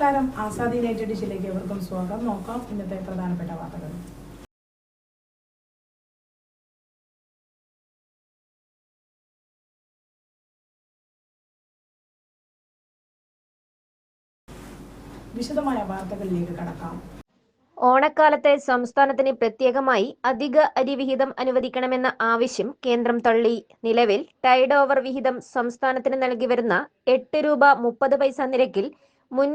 നമസ്കാരം. ആസാദി നൈറ്റ് ഡിഷിലേക്ക് എവർക്കും സ്വാഗതം. നോക്കാം ഇന്നത്തെ പ്രധാനപ്പെട്ട വാർത്തകൾ. വിശദമായ വാർത്തകളിലേക്ക് കടക്കാം. ഓണക്കാലത്തെ സംസ്ഥാനത്തിന് പ്രത്യേകമായി അധിക അരി വിഹിതം അനുവദിക്കണമെന്ന ആവശ്യം കേന്ദ്രം തള്ളി. നിലവിൽ ടൈഡ് ഓവർ വിഹിതം സംസ്ഥാനത്തിന് നൽകി വരുന്ന എട്ട് രൂപ മുപ്പത് പൈസ നിരക്കിൽ മുൻ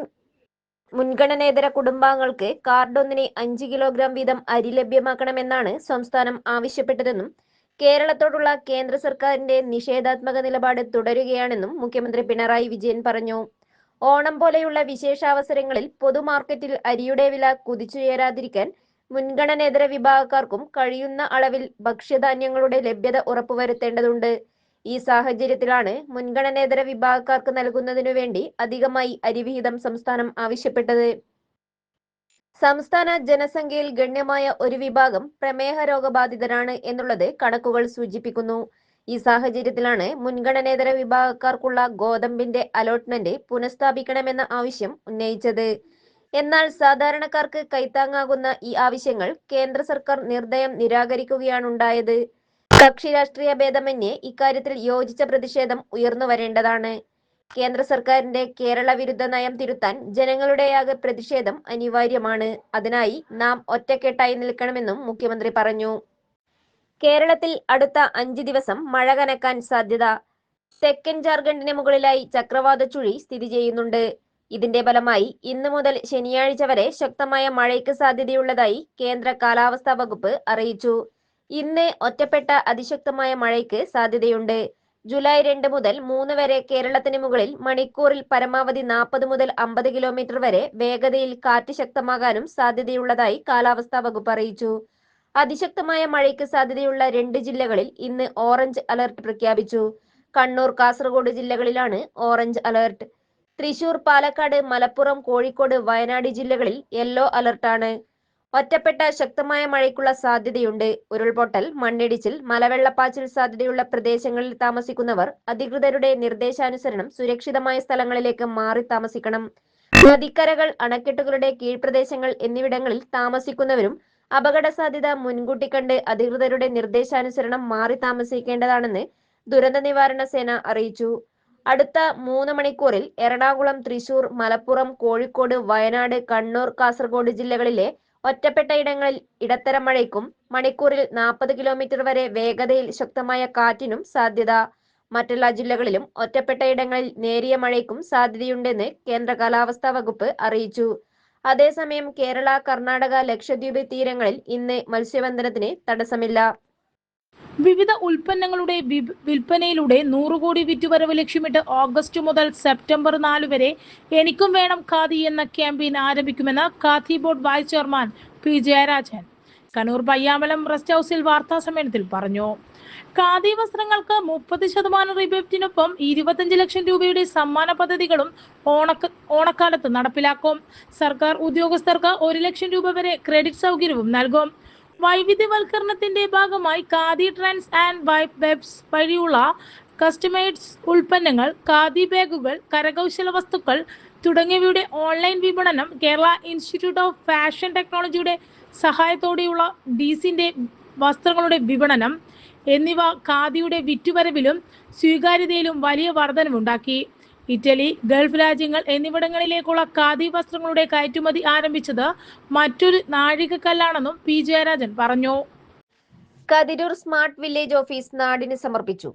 മുൻഗണനേതര കുടുംബാംഗങ്ങൾക്ക് കാർഡൊന്നിന് അഞ്ച് കിലോഗ്രാം വീതം അരി ലഭ്യമാക്കണമെന്നാണ് സംസ്ഥാനം ആവശ്യപ്പെട്ടതെന്നും കേരളത്തോടുള്ള കേന്ദ്ര സർക്കാരിന്റെ നിഷേധാത്മക നിലപാട് തുടരുകയാണെന്നും മുഖ്യമന്ത്രി പിണറായി വിജയൻ പറഞ്ഞു. ഓണം പോലെയുള്ള വിശേഷാവസരങ്ങളിൽ പൊതുമാർക്കറ്റിൽ അരിയുടെ വില കുതിച്ചുയരാതിരിക്കാൻ മുൻഗണനേതര വിഭാഗക്കാർക്കും കഴിയുന്ന അളവിൽ ഭക്ഷ്യധാന്യങ്ങളുടെ ലഭ്യത ഉറപ്പുവരുത്തേണ്ടതുണ്ട്. ഈ സാഹചര്യത്തിലാണ് മുൻഗണനേതര വിഭാഗക്കാർക്ക് നൽകുന്നതിനു വേണ്ടി അധികമായി അരിവിഹിതം സംസ്ഥാനം ആവശ്യപ്പെട്ടത്. സംസ്ഥാന ജനസംഖ്യയിൽ ഗണ്യമായ ഒരു വിഭാഗം പ്രമേഹ രോഗബാധിതരാണ് എന്നുള്ളത് കണക്കുകൾ സൂചിപ്പിക്കുന്നു. ഈ സാഹചര്യത്തിലാണ് മുൻഗണനേതര വിഭാഗക്കാർക്കുള്ള ഗോതമ്പിന്റെ അലോട്ട്മെന്റ് പുനഃസ്ഥാപിക്കണമെന്ന ആവശ്യം ഉന്നയിച്ചത്. എന്നാൽ സാധാരണക്കാർക്ക് കൈത്താങ്ങാകുന്ന ഈ ആവശ്യങ്ങൾ കേന്ദ്ര സർക്കാർ നിർദ്ദയം നിരാകരിക്കുകയാണുണ്ടായത്. കക്ഷി രാഷ്ട്രീയ ഭേദമന്യേ ഇക്കാര്യത്തിൽ യോജിച്ച പ്രതിഷേധം ഉയർന്നു വരേണ്ടതാണ്. കേന്ദ്ര സർക്കാരിന്റെ കേരള വിരുദ്ധ നയം തിരുത്താൻ ജനങ്ങളുടെയാകെ പ്രതിഷേധം അനിവാര്യമാണ്. അതിനായി നാം ഒറ്റക്കെട്ടായി നിൽക്കണമെന്നും മുഖ്യമന്ത്രി പറഞ്ഞു. കേരളത്തിൽ അടുത്ത അഞ്ച് ദിവസം മഴ കനക്കാൻ സാധ്യത. തെക്കൻ ജാർഖണ്ഡിന് മുകളിലായി ചക്രവാത ചുഴി സ്ഥിതി ചെയ്യുന്നുണ്ട്. ഇതിന്റെ ഫലമായി ഇന്നു മുതൽ ശനിയാഴ്ച വരെ ശക്തമായ മഴയ്ക്ക് സാധ്യതയുള്ളതായി കേന്ദ്ര കാലാവസ്ഥാ വകുപ്പ് അറിയിച്ചു. ഇന്ന് ഒറ്റപ്പെട്ട അതിശക്തമായ മഴയ്ക്ക് സാധ്യതയുണ്ട്. ജൂലൈ രണ്ട് മുതൽ മൂന്ന് വരെ കേരളത്തിന് മുകളിൽ മണിക്കൂറിൽ പരമാവധി നാൽപ്പത് മുതൽ അമ്പത് കിലോമീറ്റർ വരെ വേഗതയിൽ കാറ്റ് ശക്തമാകാനും സാധ്യതയുള്ളതായി കാലാവസ്ഥാ വകുപ്പ് അറിയിച്ചു. അതിശക്തമായ മഴയ്ക്ക് സാധ്യതയുള്ള രണ്ട് ജില്ലകളിൽ ഇന്ന് ഓറഞ്ച് അലർട്ട് പ്രഖ്യാപിച്ചു. കണ്ണൂർ കാസർഗോഡ് ജില്ലകളിലാണ് ഓറഞ്ച് അലർട്ട്. തൃശൂർ പാലക്കാട് മലപ്പുറം കോഴിക്കോട് വയനാട് ജില്ലകളിൽ യെല്ലോ അലർട്ടാണ്. ഒറ്റപ്പെട്ട ശക്തമായ മഴയ്ക്കുള്ള സാധ്യതയുണ്ട്. ഉരുൾപൊട്ടൽ മണ്ണിടിച്ചിൽ മലവെള്ളപ്പാച്ചിൽ സാധ്യതയുള്ള പ്രദേശങ്ങളിൽ താമസിക്കുന്നവർ അധികൃതരുടെ നിർദ്ദേശാനുസരണം സുരക്ഷിതമായ സ്ഥലങ്ങളിലേക്ക് മാറി താമസിക്കണം. നദിക്കരകൾ അണക്കെട്ടുകളുടെ കീഴ്പ്രദേശങ്ങൾ എന്നിവിടങ്ങളിൽ താമസിക്കുന്നവരും അപകട സാധ്യത മുൻകൂട്ടി കണ്ട് അധികൃതരുടെ നിർദ്ദേശാനുസരണം മാറി താമസിക്കേണ്ടതാണെന്ന് ദുരന്ത നിവാരണ സേന അറിയിച്ചു. അടുത്ത മൂന്ന് മണിക്കൂറിൽ എറണാകുളം തൃശൂർ മലപ്പുറം കോഴിക്കോട് വയനാട് കണ്ണൂർ കാസർഗോഡ് ജില്ലകളിലെ ഒറ്റപ്പെട്ട ഇടങ്ങളിൽ ഇടത്തരം മഴയ്ക്കും മണിക്കൂറിൽ നാൽപ്പത് കിലോമീറ്റർ വരെ വേഗതയിൽ ശക്തമായ കാറ്റിനും സാധ്യത. മറ്റെല്ലാ ജില്ലകളിലും ഒറ്റപ്പെട്ട ഇടങ്ങളിൽ നേരിയ മഴയ്ക്കും സാധ്യതയുണ്ടെന്ന് കേന്ദ്ര കാലാവസ്ഥാ വകുപ്പ് അറിയിച്ചു. അതേസമയം കേരള കർണാടക ലക്ഷദ്വീപ് തീരങ്ങളിൽ ഇന്ന് മത്സ്യബന്ധനത്തിന് തടസ്സമില്ല. വിവിധ ഉൽപ്പന്നങ്ങളുടെ വിൽപ്പനയിലൂടെ നൂറ് കോടി വിറ്റുവരവ് ലക്ഷ്യമിട്ട് ഓഗസ്റ്റ് മുതൽ സെപ്റ്റംബർ നാല് വരെ എനിക്കും വേണം ഖാദി എന്ന ക്യാമ്പയിൻ ആരംഭിക്കുമെന്ന് Khadi board vice chairman P Jayarajan. Kannur Payyambalam rest ഹൗസിൽ വാർത്താ സമ്മേളനത്തിൽ പറഞ്ഞു. ഖാദി വസ്ത്രങ്ങൾക്ക് മുപ്പത് ശതമാനം റിബേറ്റിനൊപ്പം ഇരുപത്തഞ്ച് ലക്ഷം രൂപയുടെ സമ്മാന പദ്ധതികളും ഓണക്ക ഓണക്കാലത്ത് നടപ്പിലാക്കും. സർക്കാർ ഉദ്യോഗസ്ഥർക്ക് ഒരു ലക്ഷം രൂപ വരെ ക്രെഡിറ്റ് സൗകര്യവും നൽകും. വൈവിധ്യവൽക്കരണത്തിന്റെ ഭാഗമായി Khadi trends and vibe webs വഴിയുള്ള കസ്റ്റമൈസ്ഡ് ഉൽപ്പന്നങ്ങൾ ഖാദി ബാഗുകൾ കരകൗശല വസ്തുക്കൾ തുടങ്ങിയവയുടെ ഓൺലൈൻ വിപണനം കേരള ഇൻസ്റ്റിറ്റ്യൂട്ട് ഓഫ് ഫാഷൻ ടെക്നോളജിയുടെ സഹായത്തോടെയുള്ള ഡീസിന്റെ വസ്ത്രങ്ങളുടെ വിപണനം എന്നിവ ഖാദിയുടെ വിറ്റുവരവിലും സ്വീകാര്യതയിലും വലിയ വർധനവുണ്ടാക്കി. ഇറ്റലി ഗൾഫ് രാജ്യങ്ങൾ എന്നിവിടങ്ങളിലേക്കുള്ള ഖാദി വസ്ത്രങ്ങളുടെ കയറ്റുമതി ആരംഭിച്ചത് മറ്റൊരു നാഴികക്കല്ലാണെന്നും പി. ജയരാജൻ പറഞ്ഞു. കതിരൂർ സ്മാർട്ട് വില്ലേജ് ഓഫീസ് നാടിന് സമർപ്പിച്ചു.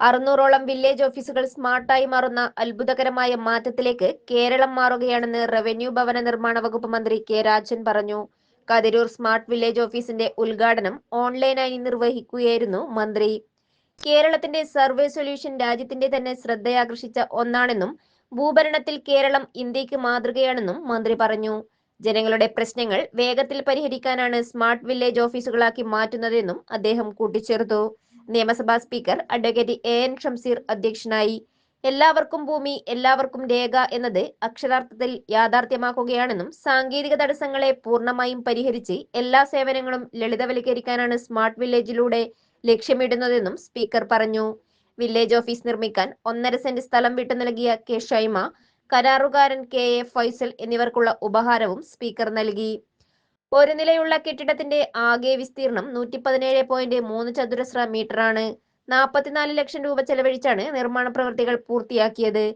അറുന്നൂറോളം വില്ലേജ് ഓഫീസുകൾ സ്മാർട്ടായി മാറുന്ന അത്ഭുതകരമായ മാറ്റത്തിലേക്ക് കേരളം മാറുകയാണെന്ന് റവന്യൂ ഭവന നിർമ്മാണ വകുപ്പ് മന്ത്രി കെ. രാജൻ പറഞ്ഞു. കതിരൂർ സ്മാർട്ട് വില്ലേജ് ഓഫീസിന്റെ ഉദ്ഘാടനം ഓൺലൈനായി നിർവഹിക്കുകയായിരുന്നു മന്ത്രി. കേരളത്തിന്റെ സർവേ സൊല്യൂഷൻ രാജ്യത്തിന്റെ തന്നെ ശ്രദ്ധയാകർഷിച്ച ഒന്നാണെന്നും ഭൂഭരണത്തിൽ കേരളം ഇന്ത്യയ്ക്ക് മാതൃകയാണെന്നും മന്ത്രി പറഞ്ഞു. ജനങ്ങളുടെ പ്രശ്നങ്ങൾ വേഗത്തിൽ പരിഹരിക്കാനാണ് സ്മാർട്ട് വില്ലേജ് ഓഫീസുകളാക്കി മാറ്റുന്നതെന്നും അദ്ദേഹം കൂട്ടിച്ചേർത്തു. നിയമസഭാ speaker advocate A N Shamseer അധ്യക്ഷനായി. എല്ലാവർക്കും ഭൂമി എല്ലാവർക്കും രേഖ എന്നത് അക്ഷരാർത്ഥത്തിൽ യാഥാർത്ഥ്യമാക്കുകയാണെന്നും സാങ്കേതിക തടസ്സങ്ങളെ പൂർണമായും പരിഹരിച്ച് എല്ലാ സേവനങ്ങളും ലളിതവൽക്കരിക്കാനാണ് സ്മാർട്ട് വില്ലേജിലൂടെ ലക്ഷ്യമിടുന്നതെന്നും സ്പീക്കർ പറഞ്ഞു. വില്ലേജ് ഓഫീസ് നിർമ്മിക്കാൻ ഒന്നര സെന്റ് സ്ഥലം വിട്ടു നൽകിയ കെ ഷൈമ കരാറുകാരൻ കെ എ ഫൈസൽ എന്നിവർക്കുള്ള ഉപഹാരവും സ്പീക്കർ നൽകി. ഒരു നിലയുള്ള കെട്ടിടത്തിന്റെ ആകെ വിസ്തീർണം നൂറ്റി പതിനേഴ് പോയിന്റ് മൂന്ന് ചതുരശ്ര മീറ്ററാണ് നാൽപ്പത്തിനാല് ലക്ഷം രൂപ ചെലവഴിച്ചാണ് നിർമ്മാണ പ്രവൃത്തികൾ പൂർത്തിയാക്കിയത്.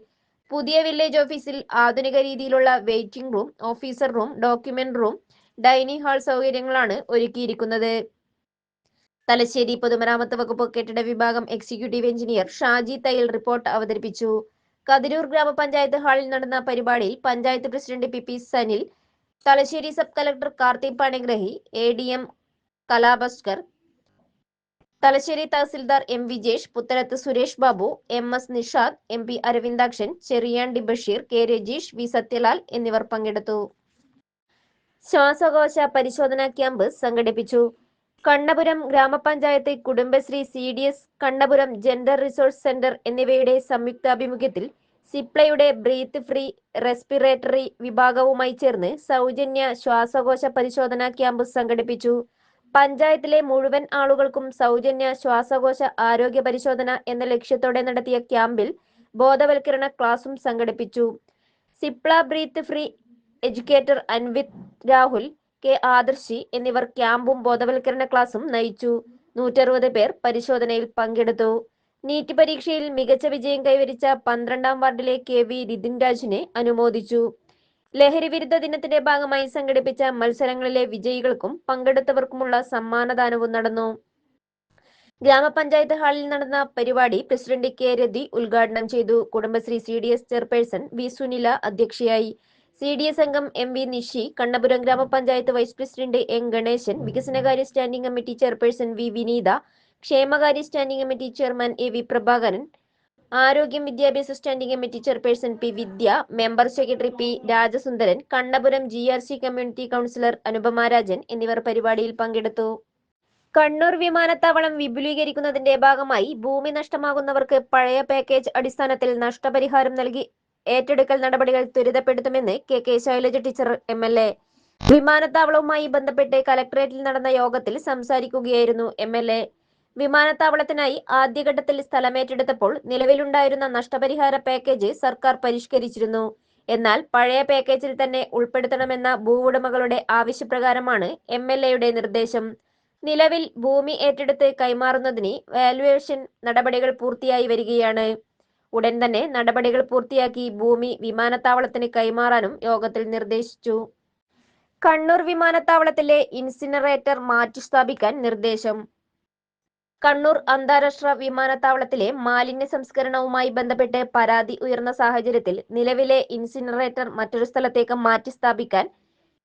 പുതിയ വില്ലേജ് ഓഫീസിൽ ആധുനിക രീതിയിലുള്ള waiting room officer room document room dining hall സൗകര്യങ്ങളാണ് ഒരുക്കിയിരിക്കുന്നത്. തലശ്ശേരി പൊതുമരാമത്ത് വകുപ്പ് കെട്ടിട വിഭാഗം എക്സിക്യൂട്ടീവ് എഞ്ചിനീയർ ഷാജി തയ്യൽ റിപ്പോർട്ട് അവതരിപ്പിച്ചു. കതിരൂർ ഗ്രാമപഞ്ചായത്ത് ഹാളിൽ നടന്ന പരിപാടിയിൽ panchayat president P P Sanil Thalassery sub collector Karthik Panigrahi A D M Kalabhaskar Thalassery tahsildar M Vijesh Puthalath Suresh Babu M S Nishad M P Aravindakshan Cheriyan D Basheer K Rajeesh V Sathyalal എന്നിവർ പങ്കെടുത്തു. ശ്വാസകോശ പരിശോധനാ camp സംഘടിപ്പിച്ചു. കണ്ണപുരം ഗ്രാമപഞ്ചായത്ത് Kudumbashree C D S Kannapuram gender resource centre എന്നിവയുടെ സംയുക്താഭിമുഖ്യത്തിൽ സിപ്ലയുടെ breathe free respiratory വിഭാഗവുമായി ചേർന്ന് സൗജന്യ ശ്വാസകോശ പരിശോധനാ ക്യാമ്പ് സംഘടിപ്പിച്ചു. പഞ്ചായത്തിലെ മുഴുവൻ ആളുകൾക്കും സൗജന്യ ശ്വാസകോശ ആരോഗ്യ പരിശോധന എന്ന ലക്ഷ്യത്തോടെ നടത്തിയ ക്യാമ്പിൽ ബോധവൽക്കരണ ക്ലാസും സംഘടിപ്പിച്ചു. Cipla breathe free educator Anvith Rahul K Adarshi എന്നിവർ ക്യാമ്പും ബോധവൽക്കരണ ക്ലാസും നയിച്ചു. നൂറ്ററുപത് പേർ പരിശോധനയിൽ പങ്കെടുത്തു. നീറ്റ് പരീക്ഷയിൽ മികച്ച വിജയം കൈവരിച്ച പന്ത്രണ്ടാം വാർഡിലെ കെ വി നിതിൻ രാജിനെ അനുമോദിച്ചു. ലഹരി വിരുദ്ധ ദിനത്തിന്റെ ഭാഗമായി സംഘടിപ്പിച്ച മത്സരങ്ങളിലെ വിജയികൾക്കും പങ്കെടുത്തവർക്കുമുള്ള സമ്മാനദാനവും നടന്നു. ഗ്രാമപഞ്ചായത്ത് ഹാളിൽ നടന്ന പരിപാടി പ്രസിഡന്റ് കെ രതി ഉദ്ഘാടനം ചെയ്തു. Kudumbashree C D S chairperson V Sunila അധ്യക്ഷയായി. സി ഡി എസ് അംഗം എം വി നിഷി കണ്ണപുരം ഗ്രാമപഞ്ചായത്ത് വൈസ് പ്രസിഡന്റ് എൻ ഗണേശൻ വികസനകാര്യ standing committee chairperson V Vineetha ക്ഷേമകാര്യ standing committee chairman A V Prabhakaran ആരോഗ്യം വിദ്യാഭ്യാസ standing committee chairperson P Vidya member secretary P Rajasundaran Kannapuram G R C community counsellor Anupamarajan എന്നിവർ പരിപാടിയിൽ പങ്കെടുത്തു. കണ്ണൂർ വിമാനത്താവളം വിപുലീകരിക്കുന്നതിന്റെ ഭാഗമായി ഭൂമി നഷ്ടമാകുന്നവർക്ക് പഴയ പാക്കേജ് അടിസ്ഥാനത്തിൽ നഷ്ടപരിഹാരം നൽകി. ഏറ്റെടുക്കൽ നടപടികൾ ത്വരിതപ്പെടുത്തുമെന്ന് K K Shailaja teacher M L A. വിമാനത്താവളവുമായി ബന്ധപ്പെട്ട് കലക്ടറേറ്റിൽ നടന്ന യോഗത്തിൽ സംസാരിക്കുകയായിരുന്നു എം എൽ എ. വിമാനത്താവളത്തിനായി ആദ്യഘട്ടത്തിൽ സ്ഥലമേറ്റെടുത്തപ്പോൾ നിലവിലുണ്ടായിരുന്ന നഷ്ടപരിഹാര പാക്കേജ് സർക്കാർ പരിഷ്കരിച്ചിരുന്നു. എന്നാൽ പഴയ പാക്കേജിൽ തന്നെ ഉൾപ്പെടുത്തണമെന്ന ഭൂവുടമകളുടെ ആവശ്യപ്രകാരമാണ് എം എൽ എയുടെ നിർദ്ദേശം. നിലവിൽ ഭൂമി ഏറ്റെടുത്ത് കൈമാറുന്നതിന് വാലുവേഷൻ നടപടികൾ പൂർത്തിയായി വരികയാണ്. ഉടൻ തന്നെ നടപടികൾ പൂർത്തിയാക്കി ഭൂമി വിമാനത്താവളത്തിന് കൈമാറാനും യോഗത്തിൽ നിർദ്ദേശിച്ചു. കണ്ണൂർ വിമാനത്താവളത്തിലെ ഇൻസിനറേറ്റർ മാറ്റിസ്ഥാപിക്കാൻ നിർദ്ദേശം. കണ്ണൂർ അന്താരാഷ്ട്ര വിമാനത്താവളത്തിലെ മാലിന്യ സംസ്കരണവുമായി ബന്ധപ്പെട്ട് പരാതി ഉയർന്ന സാഹചര്യത്തിൽ നിലവിലെ ഇൻസിനറേറ്റർ മറ്റൊരു സ്ഥലത്തേക്ക് മാറ്റി സ്ഥാപിക്കാൻ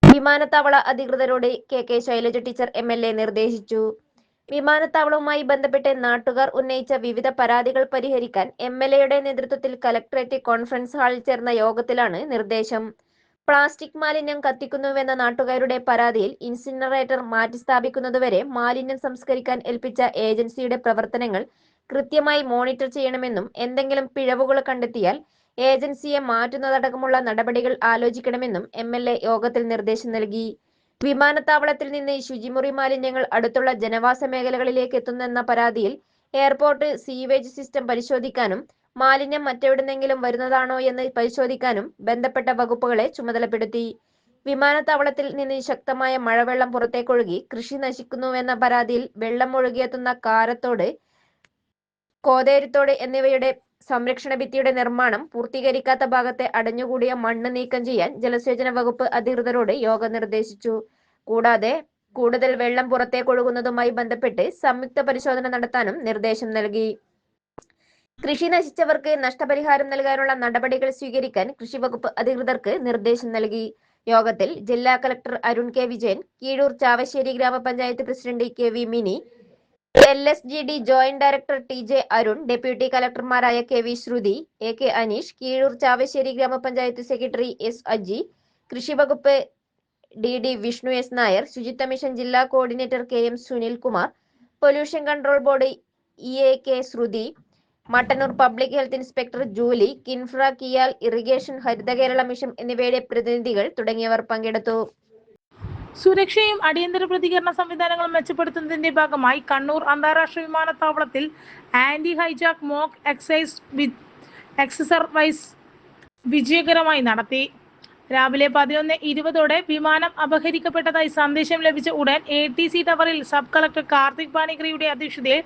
വിമാനത്താവള അധികൃതരോട് K K Shailaja teacher M നിർദ്ദേശിച്ചു. വിമാനത്താവളവുമായി ബന്ധപ്പെട്ട് നാട്ടുകാർ ഉന്നയിച്ച വിവിധ പരാതികൾ പരിഹരിക്കാൻ എം എൽ എയുടെ നേതൃത്വത്തിൽ കലക്ടറേറ്റ് കോൺഫറൻസ് ഹാളിൽ ചേർന്ന യോഗത്തിലാണ് നിർദ്ദേശം. പ്ലാസ്റ്റിക് മാലിന്യം കത്തിക്കുന്നുവെന്ന നാട്ടുകാരുടെ പരാതിയിൽ ഇൻസിനറേറ്റർ മാറ്റി സ്ഥാപിക്കുന്നതുവരെ മാലിന്യം സംസ്കരിക്കാൻ ഏൽപ്പിച്ച ഏജൻസിയുടെ പ്രവർത്തനങ്ങൾ കൃത്യമായി മോണിറ്റർ ചെയ്യണമെന്നും എന്തെങ്കിലും പിഴവുകൾ കണ്ടെത്തിയാൽ ഏജൻസിയെ മാറ്റുന്നതടക്കമുള്ള നടപടികൾ ആലോചിക്കണമെന്നും എം യോഗത്തിൽ നിർദ്ദേശം നൽകി. വിമാനത്താവളത്തിൽ നിന്ന് ശുചിമുറി മാലിന്യങ്ങൾ അടുത്തുള്ള ജനവാസ മേഖലകളിലേക്ക് എത്തുന്നെന്ന പരാതിയിൽ എയർപോർട്ട് സീവേജ് സിസ്റ്റം പരിശോധിക്കാനും മാലിന്യം മറ്റെവിടുന്നെങ്കിലും വരുന്നതാണോ എന്ന് പരിശോധിക്കാനും ബന്ധപ്പെട്ട വകുപ്പുകളെ ചുമതലപ്പെടുത്തി. വിമാനത്താവളത്തിൽ നിന്ന് ശക്തമായ മഴവെള്ളം പുറത്തേക്കൊഴുകി കൃഷി നശിക്കുന്നുവെന്ന പരാതിയിൽ വെള്ളം ഒഴുകിയെത്തുന്ന കാരത്തോട് കോതേരിത്തോട് എന്നിവയുടെ സംരക്ഷണ ഭിത്തിയുടെ നിർമ്മാണം പൂർത്തീകരിക്കാത്ത ഭാഗത്തെ അടഞ്ഞുകൂടിയ മണ്ണ് നീക്കം ചെയ്യാൻ ജലസേചന വകുപ്പ് അധികൃതരോട് യോഗം നിർദ്ദേശിച്ചു. കൂടാതെ കൂടുതൽ വെള്ളം പുറത്തേക്കൊഴുകുന്നതുമായി ബന്ധപ്പെട്ട് സംയുക്ത പരിശോധന നടത്താനും നിർദ്ദേശം നൽകി. കൃഷി നശിച്ചവർക്ക് നഷ്ടപരിഹാരം നൽകാനുള്ള നടപടികൾ സ്വീകരിക്കാൻ കൃഷി വകുപ്പ് അധികൃതർക്ക് നിർദ്ദേശം നൽകി. യോഗത്തിൽ ജില്ലാ കളക്ടർ അരുൺ കെ വിജയൻ കീഴൂർ ചാവശ്ശേരി ഗ്രാമപഞ്ചായത്ത് president K V Mini L S G D joint director T J Arun deputy കലക്ടർമാരായ K V Sruthi A K Aneesh Keezhur Chavassery ഗ്രാമപഞ്ചായത്ത് സെക്രട്ടറി എസ് അജി കൃഷി വകുപ്പ് D D Vishnu S Nair ശുചിത്വ mission ജില്ലാ coordinator K M Sunil Kumar pollution control board E A K Sruthi Mattannur public health inspector Julie KINFRA KIAL irrigation Haritha Kerala mission എന്നിവയുടെ പ്രതിനിധികൾ തുടങ്ങിയവർ പങ്കെടുത്തു. സുരക്ഷയും അടിയന്തര പ്രതികരണ സംവിധാനങ്ങളും മെച്ചപ്പെടുത്തുന്നതിന്റെ ഭാഗമായി കണ്ണൂർ അന്താരാഷ്ട്ര വിമാനത്താവളത്തിൽ anti hijack mock excise exercise വിജയകരമായി നടത്തി. രാവിലെ പതിനൊന്ന് ഇരുപതോടെ വിമാനം അപഹരിക്കപ്പെട്ടതായി സന്ദേശം ലഭിച്ച ഉടൻ എ ടി സി ടവറിൽ സബ് കളക്ടർ കാർത്തിക് പാണിഗ്രിയുടെ അധ്യക്ഷതയിൽ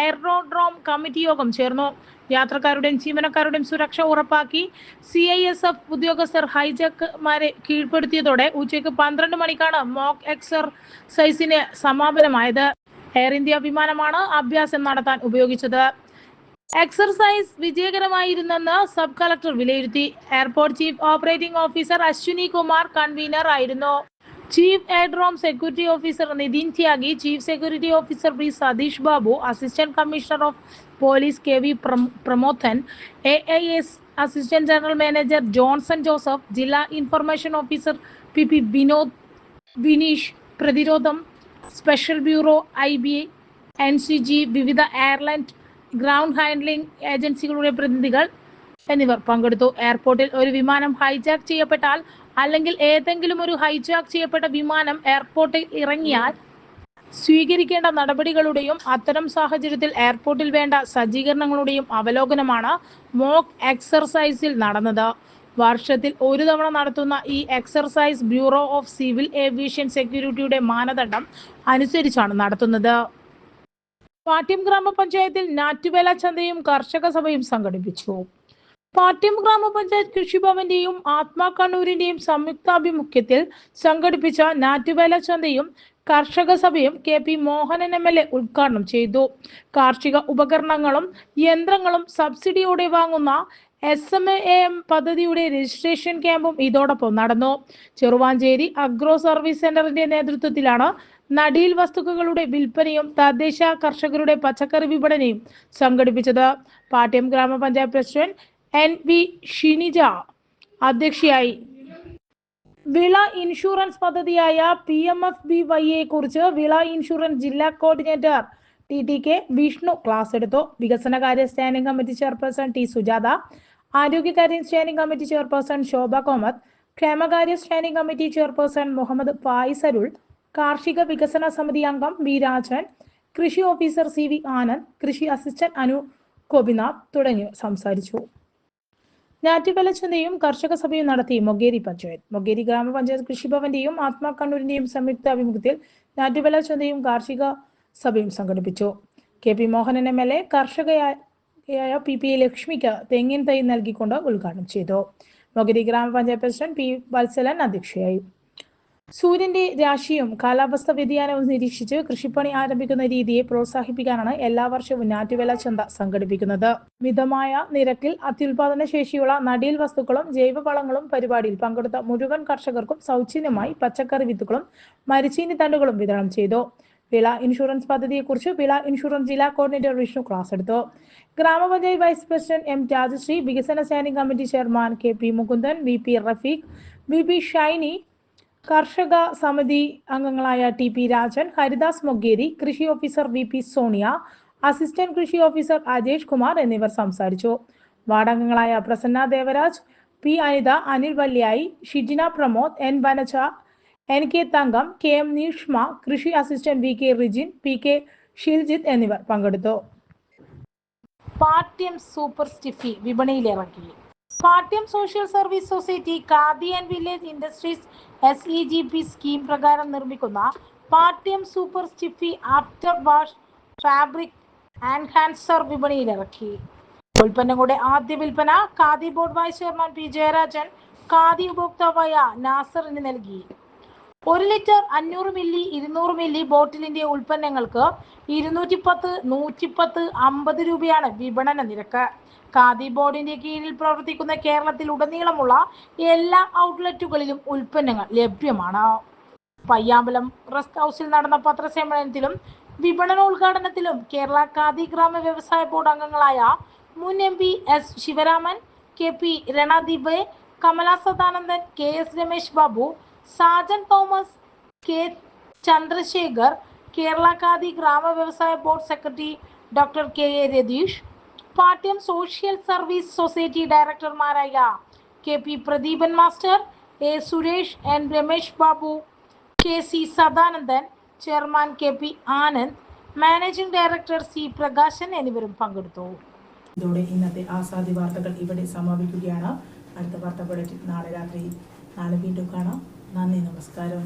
എയർഡ്രോഡ്രോം കമ്മിറ്റി യോഗം ചേർന്നു. യാത്രക്കാരുടെയും ജീവനക്കാരുടെയും സുരക്ഷ ഉറപ്പാക്കി സി ഐ എസ് എഫ് ഉദ്യോഗസ്ഥർ ഹൈജാക്കർമാരെ കീഴ്പ്പെടുത്തിയതോടെ ഉച്ചയ്ക്ക് പന്ത്രണ്ട് മണിക്കാണ് മോക്ക് എക്സർസൈസിന് സമാപനമായത്. എയർ ഇന്ത്യ വിമാനമാണ് അഭ്യാസം നടത്താൻ ഉപയോഗിച്ചത്. എക്സർസൈസ് വിജയകരമായിരുന്നെന്ന് സബ് കളക്ടർ വിലയിരുത്തി. Airport chief operating officer Ashwini Kumar convener ആയിരുന്നു. Chief aerodrome security officer Nitin Tyagi chief security officer P Satheesh Babu assistant commissioner of police K V Pramodhan A I S assistant general manager Johnson Joseph ജില്ലാ information officer P P Vinod Vineesh പ്രതിരോധം special bureau I B N C G വിവിധ airline ground handling ഏജൻസികളുടെ പ്രതിനിധികൾ എന്നിവർ പങ്കെടുത്തു. എയർപോർട്ടിൽ ഒരു വിമാനം ഹൈജാക്ക് ചെയ്യപ്പെട്ടാൽ അല്ലെങ്കിൽ ഏതെങ്കിലും ഒരു ഹൈജാക്ക് ചെയ്യപ്പെട്ട വിമാനം എയർപോർട്ടിൽ ഇറങ്ങിയാൽ സ്വീകരിക്കേണ്ട നടപടികളുടെയും അത്തരം സാഹചര്യത്തിൽ എയർപോർട്ടിൽ വേണ്ട സജ്ജീകരണങ്ങളുടെയും അവലോകനമാണ് മോക്ക് എക്സർസൈസിൽ നടന്നത്. വർഷത്തിൽ ഒരു തവണ നടത്തുന്ന ഈ exercise bureau of civil aviation സെക്യൂരിറ്റിയുടെ മാനദണ്ഡം അനുസരിച്ചാണ് നടത്തുന്നത്. പാട്യം ഗ്രാമപഞ്ചായത്തിൽ നാറ്റുവേല ചന്തയും കർഷക സഭയും സംഘടിപ്പിച്ചു. പാട്യം ഗ്രാമപഞ്ചായത്ത് കൃഷിഭവന്റെയും ആത്മാ കണ്ണൂരിന്റെയും സംയുക്താഭിമുഖ്യത്തിൽ സംഘടിപ്പിച്ച നാറ്റുവേല ചന്തയും കർഷക സഭയും K P Mohanan M L A ഉദ്ഘാടനം ചെയ്തു. കാർഷിക ഉപകരണങ്ങളും യന്ത്രങ്ങളും സബ്സിഡിയോടെ വാങ്ങുന്ന എസ് എം എ എം പദ്ധതിയുടെ രജിസ്ട്രേഷൻ ക്യാമ്പും ഇതോടൊപ്പം നടന്നു. ചെറുവാഞ്ചേരി അഗ്രോ സർവീസ് സെന്ററിന്റെ നേതൃത്വത്തിലാണ് നടീൽ വസ്തുക്കളുടെ വിൽപ്പനയും തദ്ദേശ കർഷകരുടെ പച്ചക്കറി വിപണനയും സംഘടിപ്പിച്ചത്. പാട്യം ഗ്രാമപഞ്ചായത്ത് പ്രസിഡന്റ് എൻ വി ഷിനിജ അധ്യക്ഷയായി വിള ഇൻഷുറൻസ് പദ്ധതിയായ പി എം എഫ് ബി വൈയെ കുറിച്ച് വിള ഇൻഷുറൻസ് ജില്ലാ coordinator T T K Vishnu class എടുത്തു. വികസനകാര്യ standing committee chairperson T Sujatha ആരോഗ്യകാര്യ standing committee chairperson Shobha Komath ക്ഷേമകാര്യ standing committee chairperson Muhammad Fayisarul കാർഷിക വികസന സമിതി അംഗം വി രാജൻ കൃഷി ഓഫീസർ സി വി ആനന്ദ് കൃഷി അസിസ്റ്റന്റ് അനു ഗോപിനാഥ് തുടങ്ങിയവർ സംസാരിച്ചു. ഞാറ്റുവേല ചന്തയും കർഷക സഭയും നടത്തി മൊഗേരി പഞ്ചായത്ത്. മൊഗേരി ഗ്രാമപഞ്ചായത്ത് കൃഷിഭവന്റെയും ആത്മാ കണ്ണൂരിന്റെയും സംയുക്ത ആഭിമുഖ്യത്തിൽ ഞാറ്റുവേല ചന്തയും കാർഷിക സഭയും സംഘടിപ്പിച്ചു. K P Mohanan M L A കർഷകയായ P P ലക്ഷ്മിക്ക് തെങ്ങിൻ തൈ നൽകിക്കൊണ്ട് ഉദ്ഘാടനം ചെയ്തു. മൊഗേരി ഗ്രാമപഞ്ചായത്ത് പ്രസിഡന്റ് പി വത്സലൻ അധ്യക്ഷയായി. സൂര്യന്റെ രാശിയും കാലാവസ്ഥ വ്യതിയാനവും നിരീക്ഷിച്ച് കൃഷിപ്പണി ആരംഭിക്കുന്ന രീതിയെ പ്രോത്സാഹിപ്പിക്കാനാണ് എല്ലാ വർഷവും ഞാറ്റുവേല ചന്ത സംഘടിപ്പിക്കുന്നത്. മിതമായ നിരക്കിൽ അത്യുൽപാദന ശേഷിയുള്ള നടീൽ വസ്തുക്കളും ജൈവവളങ്ങളും പരിപാടിയിൽ പങ്കെടുത്ത മുഴുവൻ കർഷകർക്കും സൗജന്യമായി പച്ചക്കറി വിത്തുകളും മരിച്ചീനി തണ്ടുകളും വിതരണം ചെയ്തു. വിള ഇൻഷുറൻസ് പദ്ധതിയെക്കുറിച്ച് വിള ഇൻഷുറൻസ് ജില്ലാ കോർഡിനേറ്റർ വിഷ്ണു ക്ലാസ് എടുത്തു. ഗ്രാമപഞ്ചായത്ത് വൈസ് പ്രസിഡന്റ് എം രാജശ്രീ വികസന standing committee chairman K P Mukundan V P Rafeeq V P Shiny കർഷക സമിതി അംഗങ്ങളായ ടി പി രാജൻ ഹരിദാസ് മൊഗേരി കൃഷി officer V P Sonia assistant കൃഷി ഓഫീസർ അജേഷ് കുമാർ എന്നിവർ സംസാരിച്ചു. വാർഡംഗങ്ങളായ Prasanna Devaraj P Anitha Anil Valyayi Shijina Pramod N Vanaja N K Thankam K M Neeshma കൃഷി assistant V K Rijin P K Shiljith എന്നിവർ പങ്കെടുത്തു. Pattiam super stiffy വിപണിയിലിറക്കി. Pattiam social service society Khadi and village industries S E G P scheme പ്രകാരം നിർമ്മിക്കുന്ന Pattiam super stiffy after wash fabric enhancer വിപണിയിലിറക്കി ഉൽപ്പന്നങ്ങളുടെ ആദ്യ വിൽപ്പന Khadi board vice chairman P Jayarajan Khadi ഉപഭോക്താവായ നാസറിന് നൽകി. ഒരു ലിറ്റർ അഞ്ഞൂറ് മില്ലി ഇരുന്നൂറ് മില്ലി ബോട്ടിലിന്റെ ഉൽപ്പന്നങ്ങൾക്ക് ഇരുന്നൂറ്റി പത്ത് നൂറ്റിപ്പത്ത് അമ്പത് രൂപയാണ് വിപണന നിരക്ക്. ഖാദി ബോർഡിന്റെ കീഴിൽ പ്രവർത്തിക്കുന്ന കേരളത്തിൽ ഉടനീളമുള്ള എല്ലാ ഔട്ട്ലെറ്റുകളിലും ഉൽപ്പന്നങ്ങൾ ലഭ്യമാണ്. പയ്യാമ്പലം റെസ്റ്റ് ഹൗസിൽ നടന്ന പത്രസമ്മേളനത്തിലും വിപണനോദ്ഘാടനത്തിലും കേരള ഖാദി ഗ്രാമ വ്യവസായ ബോർഡ് അംഗങ്ങളായ മുൻ M P S Sivaraman K P Ranadeep Kamala Sadanandan K S Ramesh Babu Sajan Thomas K Chandrasekhar Kerala Khadi ഗ്രാമ വ്യവസായ board secretary doctor K A Ratheesh Pattiam social service society ഡയറക്ടർമാരായ K P Pradeepan master A Suresh N Ramesh Babu K C Sadanandan chairman K P Anand managing director C Prakashan എന്നിവരും പങ്കെടുത്തു. ഇതോടെ ഇന്നത്തെ ആസാദി വാർത്തകൾ ഇവിടെ സമാപിക്കുകയാണ്. അടുത്ത വാർത്ത ബുള്ളറ്റിൻ നാളെ രാത്രി നാളെ വീണ്ടും കാണാം. നന്ദി നമസ്കാരം.